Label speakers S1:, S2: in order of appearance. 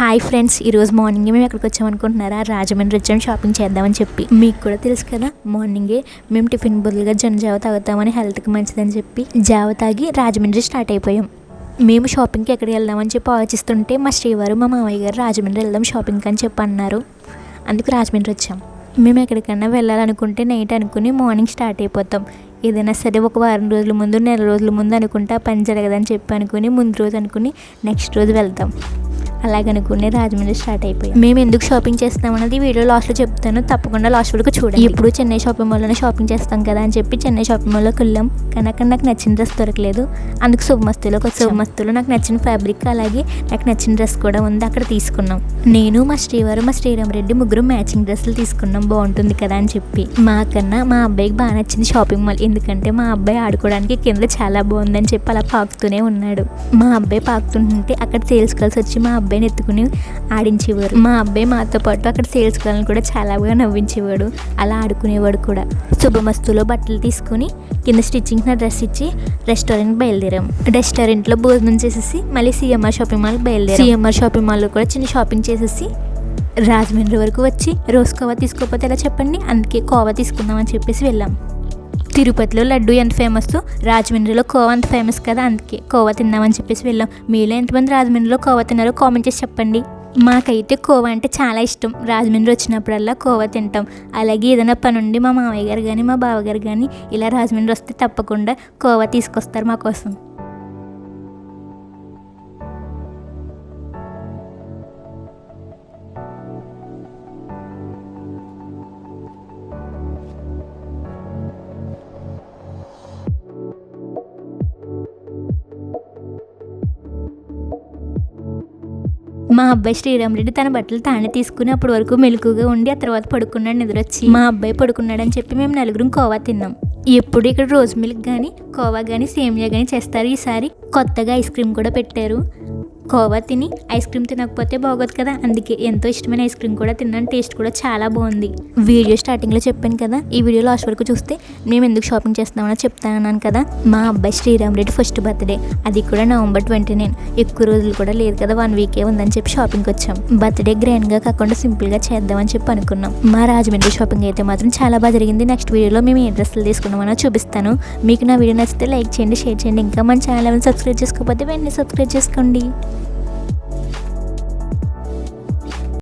S1: Hi friends ఈరోజు మార్నింగే మేము ఎక్కడికి వచ్చామనుకుంటున్నారా రాజమండ్రి వచ్చాము షాపింగ్ చేద్దామని చెప్పి. మీకు కూడా తెలుసు కదా మార్నింగే మేము టిఫిన్ బదులుగా జనజావ తాగుతామని హెల్త్కి మంచిదని చెప్పి జావ తాగి రాజమండ్రి స్టార్ట్ అయిపోయాం. మేము షాపింగ్కి ఎక్కడికి వెళ్దామని చెప్పి ఆలోచిస్తుంటే మా శ్రీవారు మా మామయ్య గారు రాజమండ్రి వెళ్దాం షాపింగ్కి అని చెప్పి అన్నారు. అందుకు రాజమండ్రి వచ్చాం. మేము ఎక్కడికన్నా వెళ్ళాలనుకుంటే నైట్ అనుకుని మార్నింగ్ స్టార్ట్ అయిపోతాం. ఏదైనా సరే ఒక వారం రోజుల ముందు నెల రోజుల ముందు అనుకుంటే ఆ పని జరగదని చెప్పి అనుకుని ముందు రోజు అనుకుని నెక్స్ట్ రోజు వెళ్తాం. అలాగనుకుని రాజమండ్రి స్టార్ట్ అయిపోయి. మేము ఎందుకు షాపింగ్ చేస్తాం అన్నది వీడియో లాస్ట్లో చెప్తాను. తప్పకుండా లాస్ట్ వరకు చూడండి. ఇప్పుడు చెన్నై షాపింగ్ మాల్లోనే షాపింగ్ చేస్తాం కదా అని చెప్పి చెన్నై షాపింగ్ మాల్లోకి వెళ్ళాం. కానీ అక్కడ నాకు నచ్చిన డ్రెస్ దొరకలేదు. అందుకు శుభమస్తులోకి వచ్చి. శుభమస్తులో నాకు నచ్చిన ఫ్యాబ్రిక్ అలాగే నాకు నచ్చిన డ్రెస్ కూడా ఉంది. అక్కడ తీసుకున్నాం. నేను మా శ్రీవారు మా శ్రీరామ్ రెడ్డి ముగ్గురు మ్యాచింగ్ డ్రెస్సులు తీసుకున్నాం. బాగుంటుంది కదా అని చెప్పి. మాకన్నా మా అబ్బాయికి బాగా నచ్చింది షాపింగ్ మాల్ ఎందుకంటే మా అబ్బాయి ఆడుకోవడానికి కింద చాలా బాగుందని చెప్పి అలా పాకుతూనే ఉన్నాడు. మా అబ్బాయి పాకుతుంటే అక్కడ సేల్స్ గర్ల్స్ వచ్చి మా అబ్బాయిని ఎత్తుకుని ఆడించేవారు. మా అబ్బాయి మాతో పాటు అక్కడ సేల్స్ గర్ల్ని కూడా చాలా బాగా నవ్వించేవాడు. అలా ఆడుకునేవాడు కూడా. శుభమస్తులో బట్టలు తీసుకుని కింద స్టిచ్చింగ్ నా డ్రెస్ ఇచ్చి రెస్టారెంట్ బయలుదేరాం. రెస్టారెంట్లో భోజనం చేసేసి మళ్ళీ సిఎంఆర్ షాపింగ్ మాల్ బయలుదేరాం. సిఎంఆర్ షాపింగ్ మాల్లో కూడా చిన్న షాపింగ్ చేసేసి రాజమండ్రి వరకు వచ్చి రోజు కోవా తీసుకోకపోతే ఎలా చెప్పండి? అందుకే కోవా తీసుకుందామని చెప్పేసి వెళ్ళాం. తిరుపతిలో లడ్డు ఎంత ఫేమస్? రాజమండ్రిలో కోవా అంత ఫేమస్ కదా అందుకే. కోవా తిన్నామని చెప్పేసి వెళ్ళాం. మీలో ఎంతమంది రాజమండ్రిలో కోవా తిన్నారో కామెంట్ చేసి చెప్పండి. మాకైతే కోవా అంటే చాలా ఇష్టం. రాజమండ్రి వచ్చినప్పుడల్లా కోవా తింటాం. అలాగే ఏదైనా పని ఉండి మా మామయ్య గారు కానీ మా బావగారు కానీ ఇలా రాజమండ్రి వస్తే తప్పకుండా కోవా తీసుకొస్తారు మా కోసం. మా అబ్బాయి శ్రీరామ్ రెడ్డి తన బట్టలు తానే తీసుకుని అప్పటి వరకు మెలకుగా ఉండి ఆ తర్వాత పడుకున్నాడు నిద్రొచ్చి. మా అబ్బాయి పడుకున్నాడని చెప్పి మేము నలుగురం కోవా తిన్నాం. ఎప్పుడు ఇక్కడ రోజ్ మిల్క్ కానీ కోవా కానీ సేమియా కానీ చేస్తారు. ఈసారి కొత్తగా ఐస్ క్రీమ్ కూడా పెట్టారు. కోవా తిని ఐస్ క్రీమ్ తినకపోతే బాగోదు కదా. అందుకే ఎంతో ఇష్టమైన ఐస్ క్రీమ్ కూడా తిన్నాను. టేస్ట్ కూడా చాలా బాగుంది. వీడియో స్టార్టింగ్లో చెప్పాను కదా. ఈ వీడియో లాస్ట్ వరకు చూస్తే మేము ఎందుకు షాపింగ్ చేస్తామని చెప్తానన్నాను కదా. మా అబ్బాయి శ్రీరామ్ రెడ్డి ఫస్ట్ బర్త్డే అది కూడా నవంబర్ ట్వంటీ నైన్ ఎక్కువ రోజులు కూడా లేదు కదా. వన్ వీకే ఉందని చెప్పి షాపింగ్కి వచ్చాం. బర్త్డే గ్రాండ్గా కాకుండా సింపుల్గా చేద్దామని చెప్పి అనుకున్నాం. మా రాజమండ్రి షాపింగ్ అయితే మాత్రం చాలా బాగా జరిగింది. నెక్స్ట్ వీడియోలో మేము ఏ డ్రెస్సులు తీసుకున్నామో చూపిస్తాను. మీకు నా వీడియో నచ్చితే లైక్ చేయండి షేర్ చేయండి. ఇంకా మన ఛానల్ సబ్స్క్రైబ్ చేసుకోకపోతే వెంటనే సబ్స్క్రైబ్ చేసుకోండి.